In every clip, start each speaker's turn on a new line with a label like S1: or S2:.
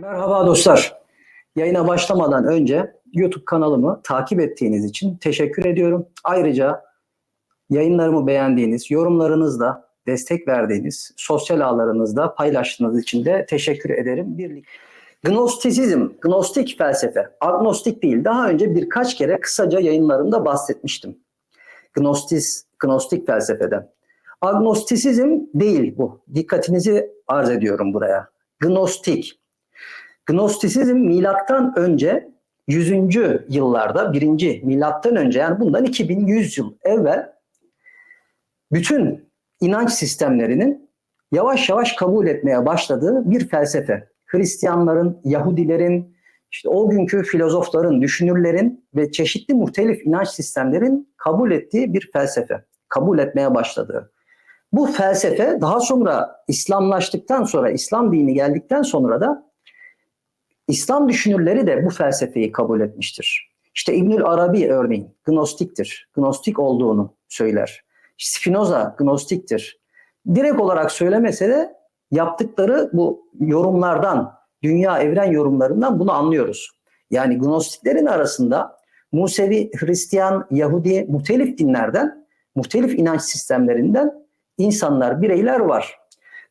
S1: Merhaba dostlar. Yayına başlamadan önce YouTube kanalımı takip ettiğiniz için teşekkür ediyorum. Ayrıca yayınlarımı beğendiğiniz, yorumlarınızla destek verdiğiniz, sosyal ağlarınızda paylaştığınız için de teşekkür ederim. Birlikte. Gnostisizm, gnostik felsefe, agnostik değil. Daha önce birkaç kere kısaca yayınlarımda bahsetmiştim. Gnostis, gnostik felsefeden. Agnostisizm değil bu. Dikkatinizi arz ediyorum buraya. Gnostik. Gnostisizm milattan önce 100. yıllarda, 1. milattan önce yani bundan 2100 yıl evvel bütün inanç sistemlerinin yavaş yavaş kabul etmeye başladığı bir felsefe. Hristiyanların, Yahudilerin, işte o günkü filozofların, düşünürlerin ve çeşitli muhtelif inanç sistemlerin kabul ettiği bir felsefe. Kabul etmeye başladığı. Bu felsefe daha sonra İslamlaştıktan sonra, İslam dini geldikten sonra da İslam düşünürleri de bu felsefeyi kabul etmiştir. İşte İbnül Arabi örneğin gnostiktir. Gnostik olduğunu söyler. Spinoza gnostiktir. Direkt olarak söylemese de yaptıkları bu yorumlardan, dünya evren yorumlarından bunu anlıyoruz. Yani gnostiklerin arasında Musevi, Hristiyan, Yahudi, muhtelif dinlerden, muhtelif inanç sistemlerinden insanlar, bireyler var.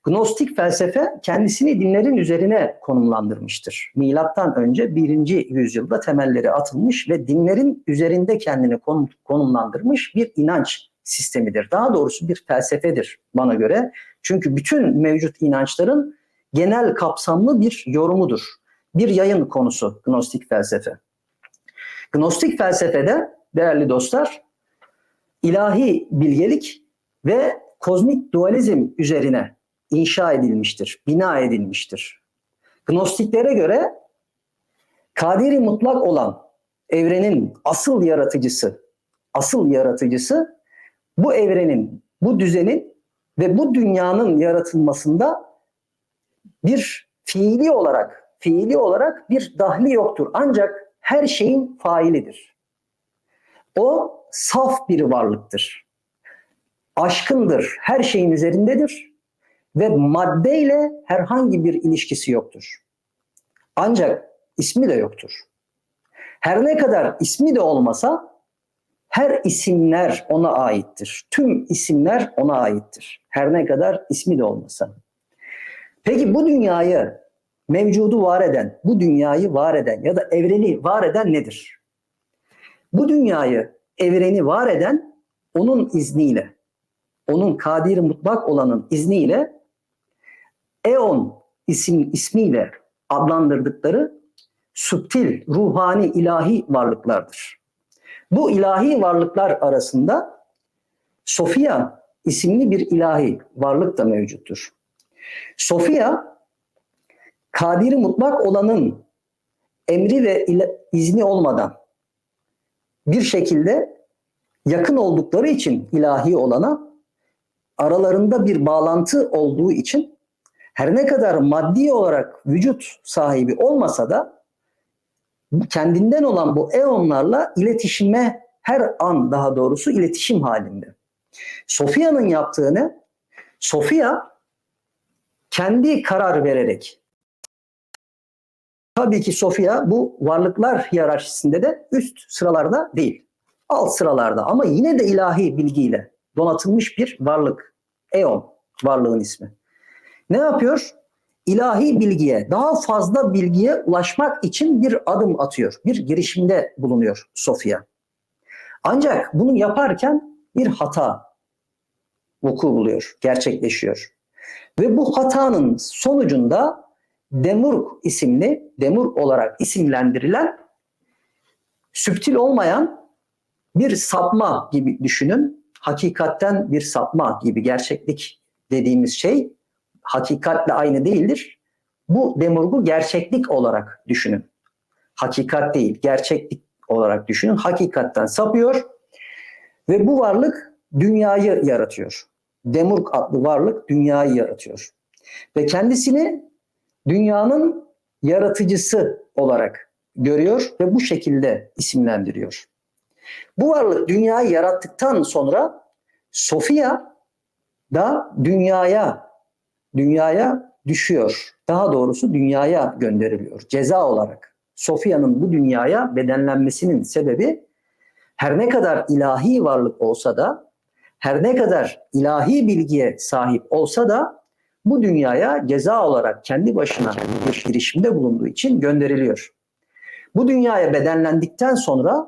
S1: Gnostik felsefe kendisini dinlerin üzerine konumlandırmıştır. Milattan önce 1. yüzyılda temelleri atılmış ve dinlerin üzerinde kendini konumlandırmış bir inanç sistemidir. Daha doğrusu bir felsefedir bana göre. Çünkü bütün mevcut inançların genel kapsamlı bir yorumudur. Bir yayın konusu Gnostik felsefe. Gnostik felsefede değerli dostlar ilahi bilgelik ve kozmik dualizm üzerine inşa edilmiştir, bina edilmiştir. Gnostiklere göre kaderi mutlak olan evrenin asıl yaratıcısı, asıl yaratıcısı bu evrenin, bu düzenin ve bu dünyanın yaratılmasında bir fiili olarak, fiili olarak bir dahli yoktur. Ancak her şeyin failidir. O saf bir varlıktır. Aşkındır, her şeyin üzerindedir ve maddeyle herhangi bir ilişkisi yoktur. Ancak ismi de yoktur. Her ne kadar ismi de olmasa her isimler ona aittir. Tüm isimler ona aittir. Her ne kadar ismi de olmasa. Peki bu dünyayı mevcudu var eden, bu dünyayı var eden ya da evreni var eden nedir? Bu dünyayı, evreni var eden onun izniyle, onun kadir mutlak olanın izniyle Eon isim ismiyle adlandırdıkları subtil, ruhani, ilahi varlıklardır. Bu ilahi varlıklar arasında Sofia isimli bir ilahi varlık da mevcuttur. Sofia, kadiri mutlak olanın emri ve izni olmadan bir şekilde yakın oldukları için ilahi olana aralarında bir bağlantı olduğu için her ne kadar maddi olarak vücut sahibi olmasa da kendinden olan bu eonlarla iletişime her an daha doğrusu iletişim halinde. Sofia'nın yaptığını Sofia kendi karar vererek tabii ki Sofia bu varlıklar hiyerarşisinde de üst sıralarda değil. Alt sıralarda ama yine de ilahi bilgiyle donatılmış bir varlık. Eon varlığın ismi. Ne yapıyor? İlahi bilgiye, daha fazla bilgiye ulaşmak için bir adım atıyor. Bir girişimde bulunuyor Sofia. Ancak bunu yaparken bir hata vuku buluyor, gerçekleşiyor. Ve bu hatanın sonucunda Demurg isimli, Demurg olarak isimlendirilen süptil olmayan bir sapma gibi düşünün. Hakikatten bir sapma gibi gerçeklik dediğimiz şey hakikatle aynı değildir. Bu demurgu gerçeklik olarak düşünün. Hakikat değil, gerçeklik olarak düşünün. Hakikatten sapıyor ve bu varlık dünyayı yaratıyor. Demurg adlı varlık dünyayı yaratıyor. Ve kendisini dünyanın yaratıcısı olarak görüyor ve bu şekilde isimlendiriyor. Bu varlık dünyayı yarattıktan sonra Sofia da dünyaya dünyaya düşüyor. Daha doğrusu dünyaya gönderiliyor ceza olarak. Sofya'nın bu dünyaya bedenlenmesinin sebebi her ne kadar ilahi varlık olsa da her ne kadar ilahi bilgiye sahip olsa da bu dünyaya ceza olarak kendi başına bir girişimde bulunduğu için gönderiliyor. Bu dünyaya bedenlendikten sonra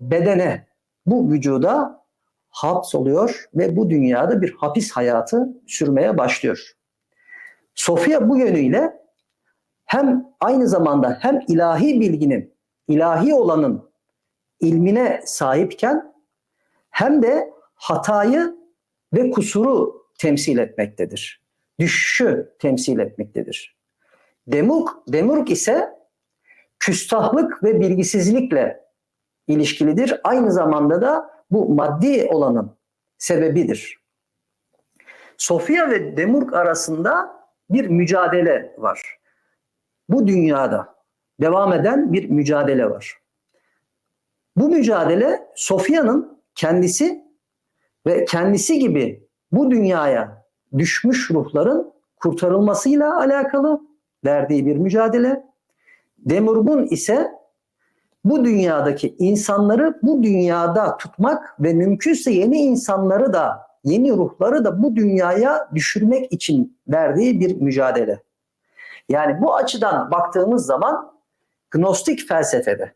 S1: bedene, bu vücuda hapsoluyor ve bu dünyada bir hapis hayatı sürmeye başlıyor. Sofya bu yönüyle hem aynı zamanda hem ilahi bilginin, ilahi olanın ilmine sahipken hem de hatayı ve kusuru temsil etmektedir. Düşüşü temsil etmektedir. Demuk, Demurk ise küstahlık ve bilgisizlikle ilişkilidir. Aynı zamanda da bu maddi olanın sebebidir. Sofya ve Demurk arasında bir mücadele var. Bu dünyada devam eden bir mücadele var. Bu mücadele Sofya'nın kendisi ve kendisi gibi bu dünyaya düşmüş ruhların kurtarılmasıyla alakalı verdiği bir mücadele. Demurgun ise bu dünyadaki insanları bu dünyada tutmak ve mümkünse yeni insanları da yeni ruhları da bu dünyaya düşürmek için verdiği bir mücadele. Yani bu açıdan baktığımız zaman Gnostik felsefede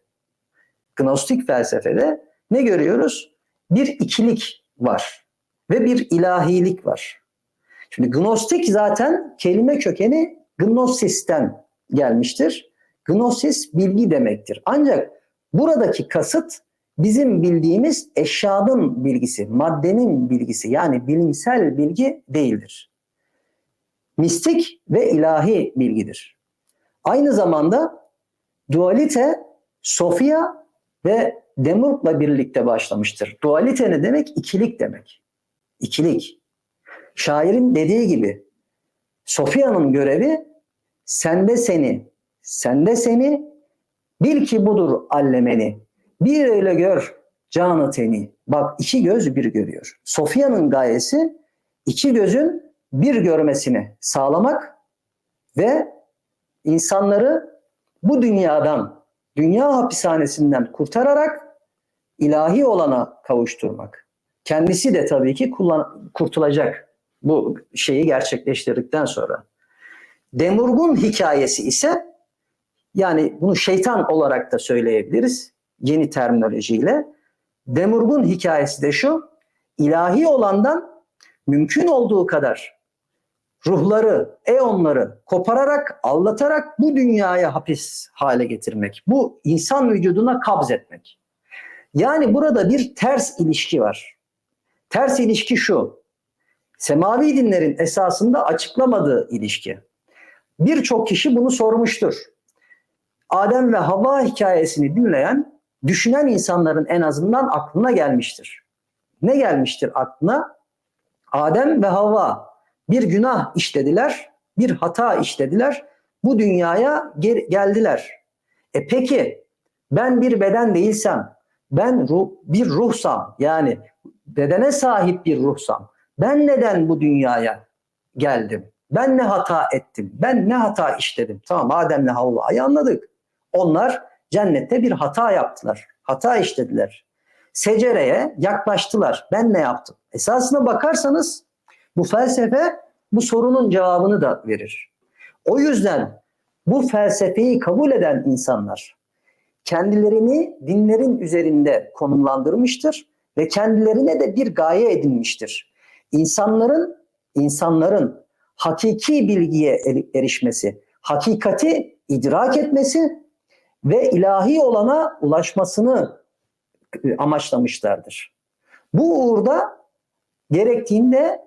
S1: Gnostik felsefede ne görüyoruz? Bir ikilik var ve bir ilahilik var. Şimdi Gnostik zaten kelime kökeni Gnosis'ten gelmiştir. Gnosis bilgi demektir. Ancak buradaki kasıt bizim bildiğimiz eşyanın bilgisi, maddenin bilgisi yani bilimsel bilgi değildir. Mistik ve ilahi bilgidir. Aynı zamanda dualite, sofia ve Demurk'la birlikte başlamıştır. Dualite ne demek? İkilik demek. İkilik. Şairin dediği gibi Sofia'nın görevi sende seni, sende seni, bil ki budur allemeni. Bir öyle gör canı teni. Bak iki göz bir görüyor. Sofia'nın gayesi iki gözün bir görmesini sağlamak ve insanları bu dünyadan, dünya hapishanesinden kurtararak ilahi olana kavuşturmak. Kendisi de tabii ki kullan, kurtulacak bu şeyi gerçekleştirdikten sonra. Demurgun hikayesi ise yani bunu şeytan olarak da söyleyebiliriz yeni terminolojiyle. Demurgun hikayesi de şu, ilahi olandan mümkün olduğu kadar ruhları, eonları kopararak, allatarak bu dünyaya hapis hale getirmek. Bu insan vücuduna kabz etmek. Yani burada bir ters ilişki var. Ters ilişki şu. Semavi dinlerin esasında açıklamadığı ilişki. Birçok kişi bunu sormuştur. Adem ve Havva hikayesini dinleyen, düşünen insanların en azından aklına gelmiştir. Ne gelmiştir aklına? Adem ve Havva bir günah işlediler, bir hata işlediler. Bu dünyaya geldiler. E peki ben bir beden değilsem, ben ruh, bir ruhsam yani bedene sahip bir ruhsam ben neden bu dünyaya geldim? Ben ne hata ettim? Ben ne hata işledim? Tamam Adem'le Havva'yı anladık. Onlar cennette bir hata yaptılar. Hata işlediler. Secereye yaklaştılar. Ben ne yaptım? Esasına bakarsanız bu felsefe bu sorunun cevabını da verir. O yüzden bu felsefeyi kabul eden insanlar kendilerini dinlerin üzerinde konumlandırmıştır ve kendilerine de bir gaye edinmiştir. İnsanların insanların hakiki bilgiye erişmesi, hakikati idrak etmesi ve ilahi olana ulaşmasını amaçlamışlardır. Bu uğurda gerektiğinde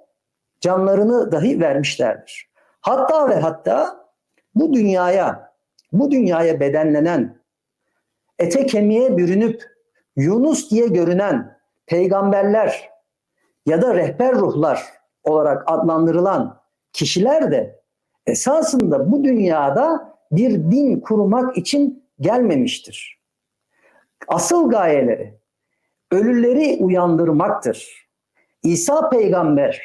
S1: canlarını dahi vermişlerdir. Hatta ve hatta bu dünyaya, bu dünyaya bedenlenen, ete kemiğe bürünüp Yunus diye görünen peygamberler ya da rehber ruhlar olarak adlandırılan kişiler de esasında bu dünyada bir din kurmak için gelmemiştir. Asıl gayeleri ölüleri uyandırmaktır. İsa peygamber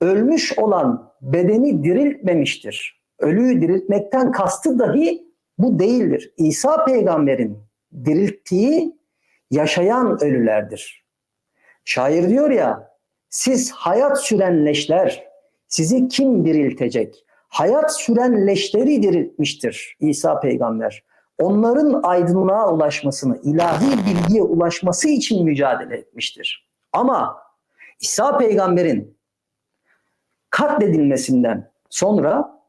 S1: ölmüş olan bedeni diriltmemiştir. Ölüyü diriltmekten kastı dahi bu değildir. İsa peygamberin dirilttiği yaşayan ölülerdir. Şair diyor ya, siz hayat süren leşler, sizi kim diriltecek? Hayat süren leşleri diriltmiştir İsa peygamber. Onların aydınlığa ulaşmasını, ilahi bilgiye ulaşması için mücadele etmiştir. Ama İsa peygamberin katledilmesinden sonra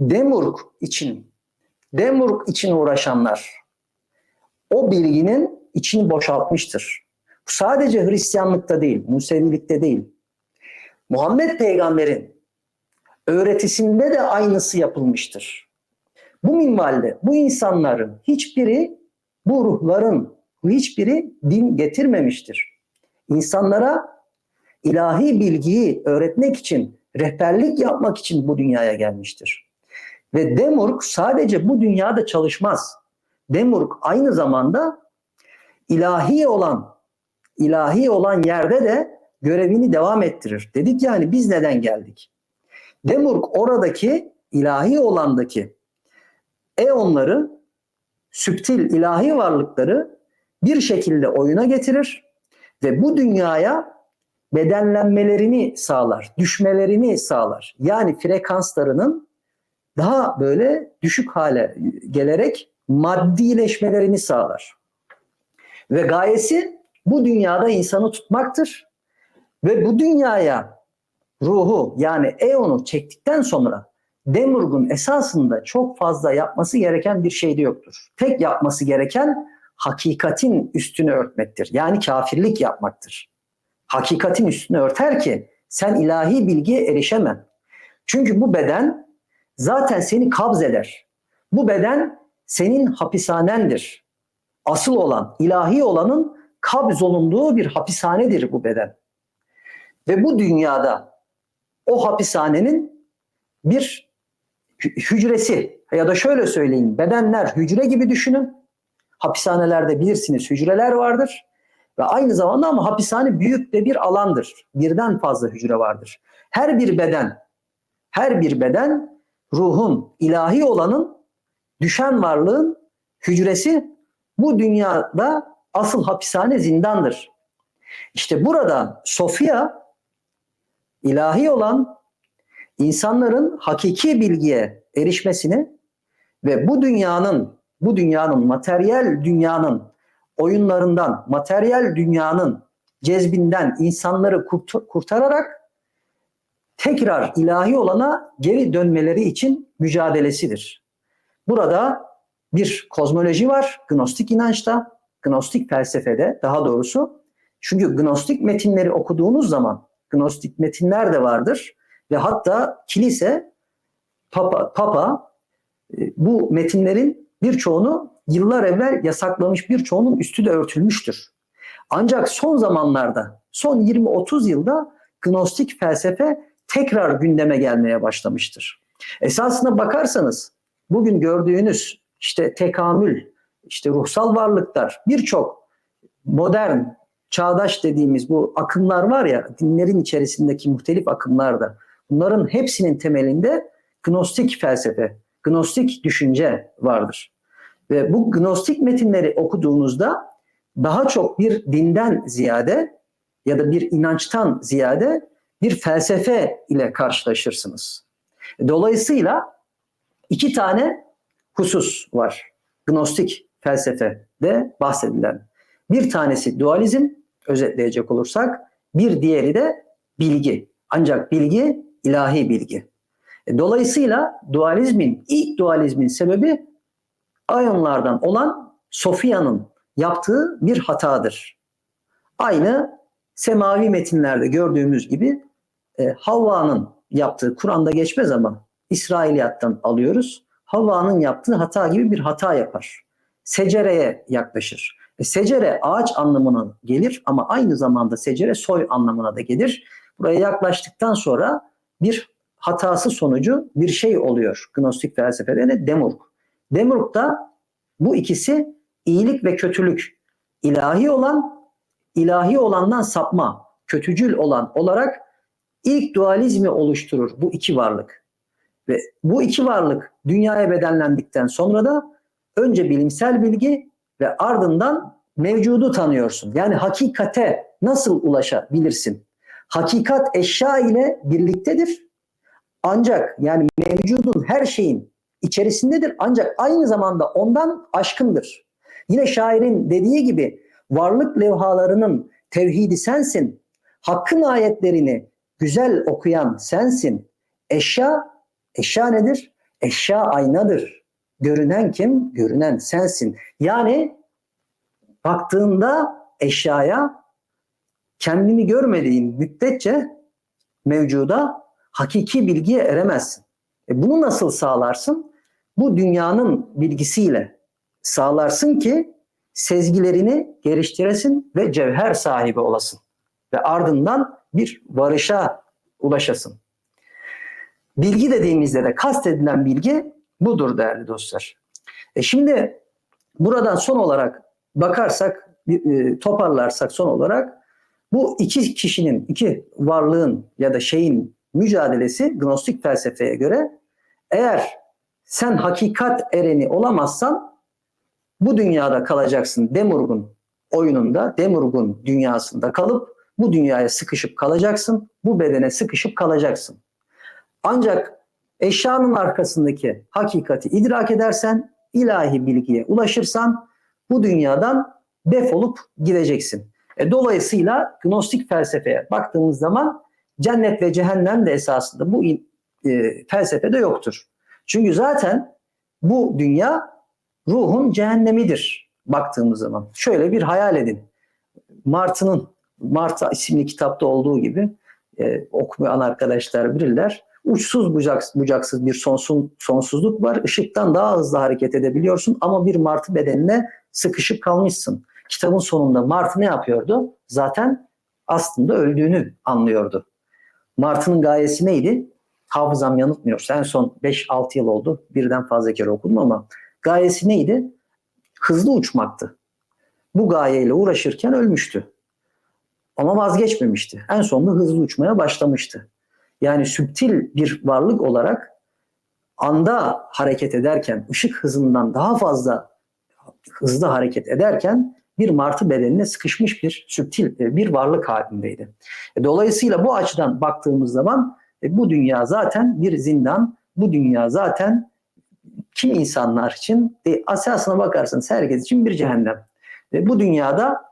S1: Demurg için Demurg için uğraşanlar o bilginin içini boşaltmıştır. Bu sadece Hristiyanlıkta değil, Musevilikte değil. Muhammed peygamberin öğretisinde de aynısı yapılmıştır. Bu minvalde bu insanların hiçbiri bu ruhların hiçbiri din getirmemiştir. İnsanlara ilahi bilgiyi öğretmek için, rehberlik yapmak için bu dünyaya gelmiştir. Ve Demurg sadece bu dünyada çalışmaz. Demurg aynı zamanda ilahi olan ilahi olan yerde de görevini devam ettirir. Dedik yani biz neden geldik? Demurg oradaki ilahi olandaki eonları, süptil ilahi varlıkları bir şekilde oyuna getirir ve bu dünyaya bedenlenmelerini sağlar, düşmelerini sağlar. Yani frekanslarının daha böyle düşük hale gelerek maddileşmelerini sağlar. Ve gayesi bu dünyada insanı tutmaktır. Ve bu dünyaya ruhu yani eonu çektikten sonra Demurg'un esasında çok fazla yapması gereken bir şey de yoktur. Tek yapması gereken hakikatin üstünü örtmektir. Yani kafirlik yapmaktır. Hakikatin üstünü örter ki sen ilahi bilgiye erişemem. Çünkü bu beden zaten seni kabz eder. Bu beden senin hapishanendir. Asıl olan, ilahi olanın kabz olunduğu bir hapishanedir bu beden. Ve bu dünyada o hapishanenin bir hücresi ya da şöyle söyleyeyim bedenler hücre gibi düşünün. Hapishanelerde bilirsiniz hücreler vardır ve aynı zamanda ama hapishane büyük de bir alandır. Birden fazla hücre vardır. Her bir beden, her bir beden ruhun, ilahi olanın, düşen varlığın hücresi bu dünyada asıl hapishane zindandır. İşte burada Sofia ilahi olan insanların hakiki bilgiye erişmesini ve bu dünyanın bu dünyanın materyal dünyanın oyunlarından, materyal dünyanın cezbinden insanları kurt- kurtararak tekrar ilahi olana geri dönmeleri için mücadelesidir. Burada bir kozmoloji var, gnostik inançta, gnostik felsefede daha doğrusu. Çünkü gnostik metinleri okuduğunuz zaman gnostik metinler de vardır ve hatta kilise papa, papa e, bu metinlerin birçoğunu yıllar evvel yasaklamış birçoğunun üstü de örtülmüştür. Ancak son zamanlarda son 20-30 yılda gnostik felsefe tekrar gündeme gelmeye başlamıştır. Esasına bakarsanız bugün gördüğünüz işte tekamül, işte ruhsal varlıklar birçok modern, çağdaş dediğimiz bu akımlar var ya dinlerin içerisindeki muhtelif akımlarda bunların hepsinin temelinde gnostik felsefe, gnostik düşünce vardır. Ve bu gnostik metinleri okuduğunuzda daha çok bir dinden ziyade ya da bir inançtan ziyade bir felsefe ile karşılaşırsınız. Dolayısıyla iki tane husus var. Gnostik felsefede bahsedilen. Bir tanesi dualizm, özetleyecek olursak. Bir diğeri de bilgi. Ancak bilgi ilahi bilgi. E, dolayısıyla dualizmin, ilk dualizmin sebebi ayonlardan olan Sofya'nın yaptığı bir hatadır. Aynı semavi metinlerde gördüğümüz gibi e, Havva'nın yaptığı, Kur'an'da geçmez ama İsrailiyattan alıyoruz. Havva'nın yaptığı hata gibi bir hata yapar. Secereye yaklaşır. E, secere ağaç anlamına gelir ama aynı zamanda secere soy anlamına da gelir. Buraya yaklaştıktan sonra bir hatası sonucu bir şey oluyor. Gnostik felsefede ne? Demurg. Demurg'da bu ikisi iyilik ve kötülük. ilahi olan, ilahi olandan sapma, kötücül olan olarak ilk dualizmi oluşturur bu iki varlık. Ve bu iki varlık dünyaya bedenlendikten sonra da önce bilimsel bilgi ve ardından mevcudu tanıyorsun. Yani hakikate nasıl ulaşabilirsin? Hakikat eşya ile birliktedir. Ancak yani mevcudun her şeyin içerisindedir. Ancak aynı zamanda ondan aşkındır. Yine şairin dediği gibi varlık levhalarının tevhidi sensin. Hakkın ayetlerini güzel okuyan sensin. Eşya, eşya nedir? Eşya aynadır. Görünen kim? Görünen sensin. Yani baktığında eşyaya kendini görmediğin müddetçe mevcuda hakiki bilgiye eremezsin. E bunu nasıl sağlarsın? Bu dünyanın bilgisiyle sağlarsın ki sezgilerini geliştiresin ve cevher sahibi olasın. Ve ardından bir varışa ulaşasın. Bilgi dediğimizde de kastedilen bilgi budur değerli dostlar. E şimdi buradan son olarak bakarsak, e, toparlarsak son olarak bu iki kişinin, iki varlığın ya da şeyin mücadelesi gnostik felsefeye göre eğer sen hakikat ereni olamazsan bu dünyada kalacaksın Demurg'un oyununda, Demurg'un dünyasında kalıp bu dünyaya sıkışıp kalacaksın, bu bedene sıkışıp kalacaksın. Ancak eşyanın arkasındaki hakikati idrak edersen, ilahi bilgiye ulaşırsan bu dünyadan defolup gideceksin. E, dolayısıyla gnostik felsefeye baktığımız zaman cennet ve cehennem de esasında bu e, felsefede yoktur. Çünkü zaten bu dünya ruhun cehennemidir baktığımız zaman. Şöyle bir hayal edin. Martı'nın Marta isimli kitapta olduğu gibi e, okumayan arkadaşlar bilirler. Uçsuz bucaksız, bucaksız bir sonsuz, sonsuzluk var. Işıktan daha hızlı hareket edebiliyorsun ama bir martı bedenine sıkışıp kalmışsın. Kitabın sonunda Martı ne yapıyordu? Zaten aslında öldüğünü anlıyordu. Martı'nın gayesi neydi? Hafızam yanıltmıyorsa en son 5-6 yıl oldu. Birden fazla kere okudum ama gayesi neydi? Hızlı uçmaktı. Bu gayeyle uğraşırken ölmüştü. Ama vazgeçmemişti. En sonunda hızlı uçmaya başlamıştı. Yani süptil bir varlık olarak anda hareket ederken, ışık hızından daha fazla hızlı hareket ederken bir martı bedenine sıkışmış bir süptil bir varlık halindeydi. E, dolayısıyla bu açıdan baktığımız zaman e, bu dünya zaten bir zindan, bu dünya zaten kim insanlar için, de, asasına bakarsanız herkes için bir cehennem. Ve bu dünyada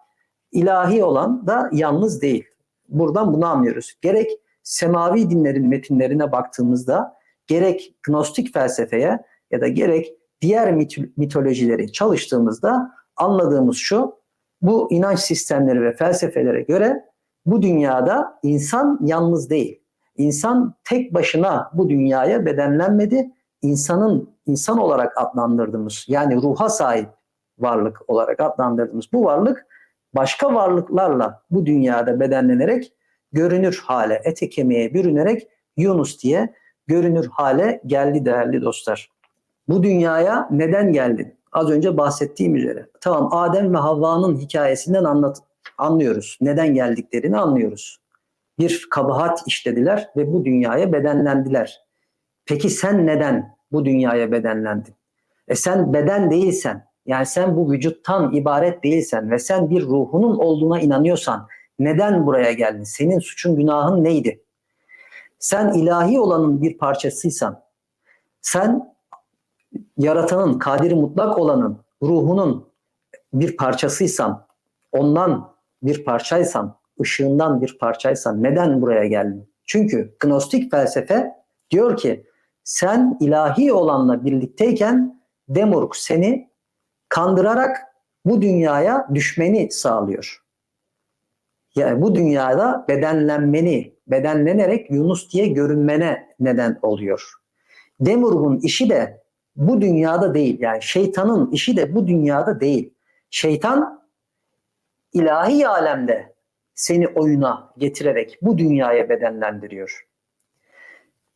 S1: ilahi olan da yalnız değil. Buradan bunu anlıyoruz. Gerek semavi dinlerin metinlerine baktığımızda gerek gnostik felsefeye ya da gerek diğer mitolojileri çalıştığımızda anladığımız şu, bu inanç sistemleri ve felsefelere göre bu dünyada insan yalnız değil. İnsan tek başına bu dünyaya bedenlenmedi. İnsanın insan olarak adlandırdığımız yani ruha sahip varlık olarak adlandırdığımız bu varlık başka varlıklarla bu dünyada bedenlenerek görünür hale, ete kemiğe bürünerek Yunus diye görünür hale geldi değerli dostlar. Bu dünyaya neden geldin? Az önce bahsettiğim üzere. Tamam Adem ve Havva'nın hikayesinden anlat anlıyoruz. Neden geldiklerini anlıyoruz. Bir kabahat işlediler ve bu dünyaya bedenlendiler. Peki sen neden bu dünyaya bedenlendin? E sen beden değilsen, yani sen bu vücuttan ibaret değilsen ve sen bir ruhunun olduğuna inanıyorsan neden buraya geldin? Senin suçun günahın neydi? Sen ilahi olanın bir parçasıysan, sen yaratanın, kadiri mutlak olanın, ruhunun bir parçasıysan, ondan bir parçaysan, ışığından bir parçaysan neden buraya geldin? Çünkü gnostik felsefe diyor ki sen ilahi olanla birlikteyken Demurg seni kandırarak bu dünyaya düşmeni sağlıyor. Yani bu dünyada bedenlenmeni, bedenlenerek Yunus diye görünmene neden oluyor. Demurg'un işi de bu dünyada değil. Yani şeytanın işi de bu dünyada değil. Şeytan ilahi alemde seni oyuna getirerek bu dünyaya bedenlendiriyor.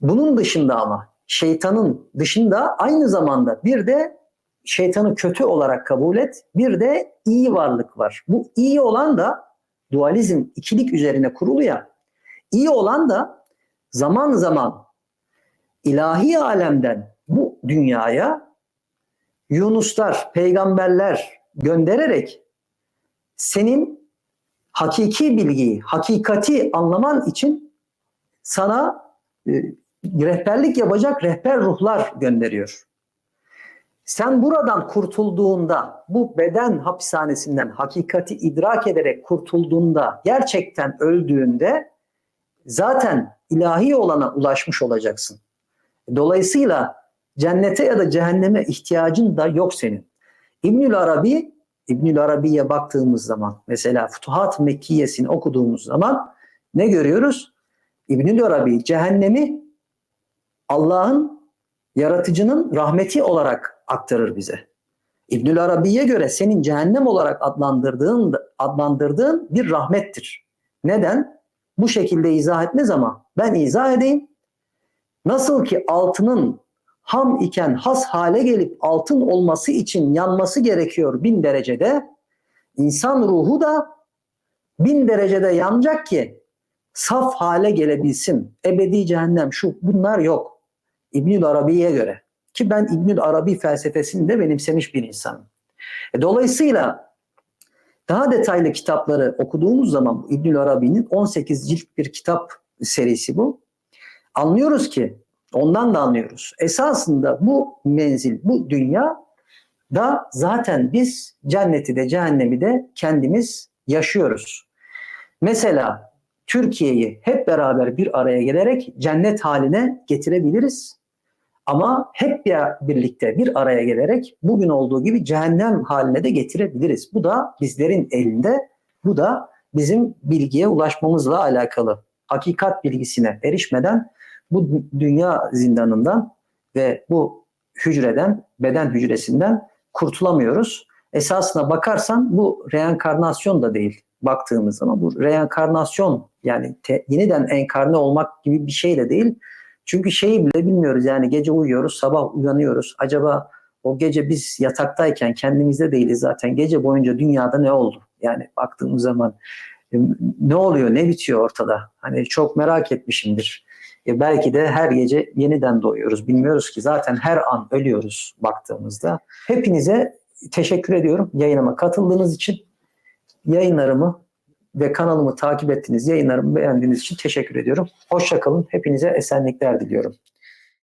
S1: Bunun dışında ama şeytanın dışında aynı zamanda bir de şeytanı kötü olarak kabul et. Bir de iyi varlık var. Bu iyi olan da dualizm ikilik üzerine kurulu ya. İyi olan da zaman zaman ilahi alemden dünyaya Yunuslar, peygamberler göndererek senin hakiki bilgiyi, hakikati anlaman için sana e, rehberlik yapacak rehber ruhlar gönderiyor. Sen buradan kurtulduğunda, bu beden hapishanesinden hakikati idrak ederek kurtulduğunda, gerçekten öldüğünde zaten ilahi olana ulaşmış olacaksın. Dolayısıyla cennete ya da cehenneme ihtiyacın da yok senin. İbnül Arabi, İbnül Arabi'ye baktığımız zaman, mesela Futuhat Mekkiyesini okuduğumuz zaman ne görüyoruz? İbnül Arabi cehennemi Allah'ın yaratıcının rahmeti olarak aktarır bize. İbnül Arabi'ye göre senin cehennem olarak adlandırdığın adlandırdığın bir rahmettir. Neden? Bu şekilde izah etmez ama ben izah edeyim. Nasıl ki altının ham iken has hale gelip altın olması için yanması gerekiyor bin derecede, insan ruhu da bin derecede yanacak ki saf hale gelebilsin. Ebedi cehennem şu bunlar yok. İbnül Arabi'ye göre. Ki ben İbnül Arabi felsefesini de benimsemiş bir insanım. E, dolayısıyla daha detaylı kitapları okuduğumuz zaman İbnül Arabi'nin 18 cilt bir kitap serisi bu. Anlıyoruz ki ondan da anlıyoruz. Esasında bu menzil, bu dünya da zaten biz cenneti de cehennemi de kendimiz yaşıyoruz. Mesela Türkiye'yi hep beraber bir araya gelerek cennet haline getirebiliriz. Ama hep birlikte bir araya gelerek bugün olduğu gibi cehennem haline de getirebiliriz. Bu da bizlerin elinde, bu da bizim bilgiye ulaşmamızla alakalı. Hakikat bilgisine erişmeden bu dünya zindanından ve bu hücreden, beden hücresinden kurtulamıyoruz. Esasına bakarsan bu reenkarnasyon da değil baktığımız zaman. Bu reenkarnasyon yani te, yeniden enkarne olmak gibi bir şey de değil. Çünkü şeyi bile bilmiyoruz yani gece uyuyoruz, sabah uyanıyoruz. Acaba o gece biz yataktayken kendimizde değiliz zaten. Gece boyunca dünyada ne oldu? Yani baktığımız zaman e, ne oluyor, ne bitiyor ortada? Hani çok merak etmişimdir. E belki de her gece yeniden doğuyoruz. Bilmiyoruz ki zaten her an ölüyoruz baktığımızda. Hepinize teşekkür ediyorum yayınıma katıldığınız için. Yayınlarımı ve kanalımı takip ettiğiniz, yayınlarımı beğendiğiniz için teşekkür ediyorum. Hoşçakalın. Hepinize esenlikler diliyorum.